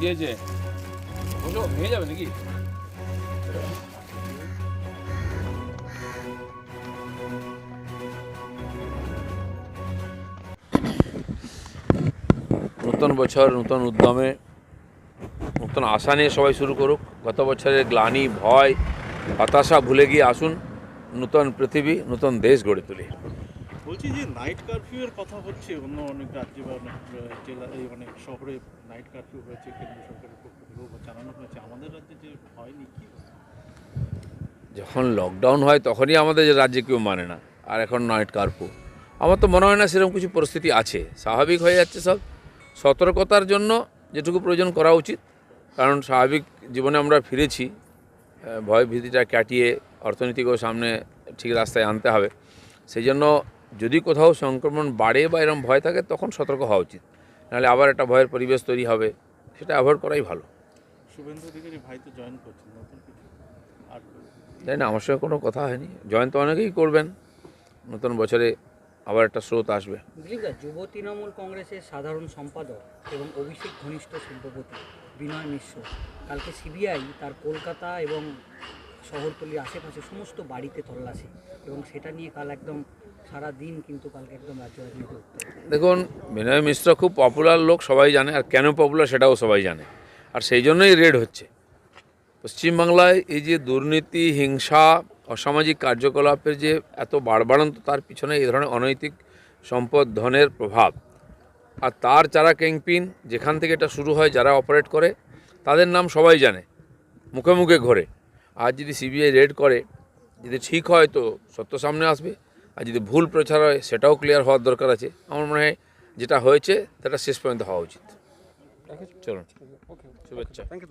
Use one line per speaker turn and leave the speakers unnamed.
দিয়েছে বসো ভেঙে যাবে নাকি? নতুন বছর, নতুন উদ্যমে, নতুন আশা নিয়ে সবাই শুরু করুক। গত বছরের গ্লানি, ভয়, হতাশা ভুলে গিয়ে আসুন। নতুন পৃথিবী নতুন দেশ গড়ে তুলি।
বলছি যে নাইট কারফিউ এর কথা হচ্ছে অন্য অনেক রাজ্যে বা অনেক জেলা এই অনেক শহরে নাইট কারফিউ হয়েছে কেন্দ্র সরকারের পক্ষ থেকেও জানানো হয়েছে। আমাদের রাজ্যে যে হয়নি কি
যখন লকডাউন হয় তখনই আমাদের যে রাজ্যে কেউ মানে না আর এখন নাইট কার্ফু আমার তো মনে হয় না সেরকম কিছু পরিস্থিতি আছে। স্বাভাবিক হয়ে যাচ্ছে সব। সতর্কতার জন্য যেটুকু প্রয়োজন করা উচিত। কারণ স্বাভাবিক জীবনে আমরা ফিরেছি ভয় ভীতিটা কাটিয়ে অর্থনীতিকেও সামনে ঠিক রাস্তায় আনতে হবে। সেই জন্য যদি কোথাও সংক্রমণ বাড়ে বা এরকম ভয় থাকে তখন সতর্ক হওয়া উচিত। নাহলে আবার একটা ভয়ের পরিবেশ তৈরি হবে সেটা অ্যাভয়েড করাই ভালো।
শুভেন্দু অধিকারী ভাই তো জয়েন করছেন নতুন কিছু আর
তাই না আমার সঙ্গে কোনো কথা হয়নি। জয়েন তো অনেকেই করবেন নতুন বছরে আবার একটা স্রোত আসবে।
যুব তৃণমূল কংগ্রেসের সাধারণ সম্পাদক এবং অভিষেক ঘনিষ্ঠ শিল্পপতি। বিনয় মিশ্র। কালকে সিবিআই তার কলকাতা এবং শহরতলির আশেপাশে সমস্ত বাড়িতে তল্লাশি এবং সেটা নিয়ে কাল একদম সারা দিন কিন্তু কালকে একদম রাজ্য রাজনীতি
দেখুন, বিনয় মিশ্র খুব পপুলার লোক, সবাই জানে, আর কেন পপুলার সেটাও সবাই জানে। আর সেই জন্যই রেড হচ্ছে। পশ্চিমবাংলায় এই যে দুর্নীতি, হিংসা, অসামাজিক কার্যকলাপের যে এত বাড়বাড়ন্ত, তার পিছনে এই ধরনের অনৈতিক সম্পদ, ধনের প্রভাব। আর তার যারা ক্যাংপিন যেখান থেকে এটা শুরু হয় যারা অপারেট করে তাদের নাম সবাই জানে মুখে মুখে ঘোরে। আর যদি সিবিআই রেড করে যদি ঠিক হয় তো সত্য সামনে আসবে আর যদি ভুল প্রচার হয় সেটাও ক্লিয়ার হওয়ার দরকার আছে। আমার মনে হয় যেটা হয়েছে সেটা শেষ পর্যন্ত হওয়া উচিত। চলুন। শুভেচ্ছা।
Thank you